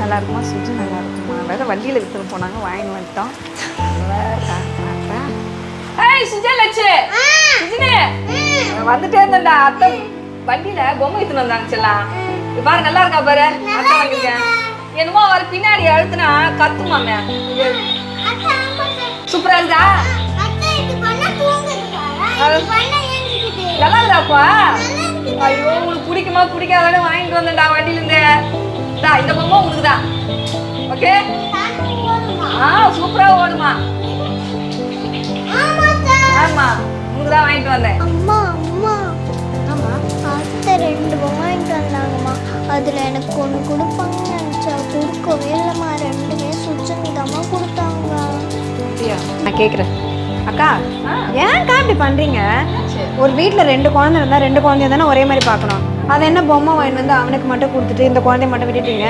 நல்லா இருக்குமா சுஜி நல்லா இருக்குமா வேற வண்டியில் விற்றுட்டு போனாங்க வாங்கிட்டு வந்துட்டோம். வேற பார்த்தா ஏய் சுஜா லட்சு சுஜினே. வந்துட்டே இருந்தேன்டா. அத்தை வண்டியில பொம்மை எடுத்துன்னு வந்தாங்க செல்லாம் பாரு நல்லா இருக்கா பாரு? அத்தை வாங்கிருக்கேன் என்னமோ அவர் பின்னாடி அழுத்துனா கத்துமாமே சூப்பரா இருக்குதா? நல்லா இருக்குதாப்பா? ஐயோ உங்களுக்கு பிடிக்குமா பிடிக்காதானே வாங்கிட்டு வந்தேன்டா வண்டியில இருந்து இந்தா, இந்த பொம்மை உங்களுக்கு தான் ஓகே ஆ சூப்பரா ஓடுமா. ஆமா உங்களுக்கு தான் வாங்கிட்டு வந்தேன். அம்மா அம்மா. ஆமா அத்தை ரெண்டு பொம்மை வாங்கிட்டு வந்தாங்கம்மா. அதில் எனக்கு ஒன்று கொடுப்பாங்கன்னு நினச்சா கொடுக்கவே இல்லைம்மா. ரெண்டுமே சுச்சனி தாம்மா கொடுத்தாங்க. அப்படியா? நான் கேட்குறேன் அக்கா. ஏன்க்கா இப்படி பண்ணுறீங்க. ஒரு வீட்டில் ரெண்டு குழந்தை இருந்தால் ரெண்டு குழந்தைய தானே ஒரே மாதிரி பார்க்கணும். அது என்ன பொம்மை வாங்கிட்டு வந்து அவனுக்கு மட்டும் கொடுத்துட்டு இந்த குழந்தைய மட்டும் விட்டுட்டீங்க?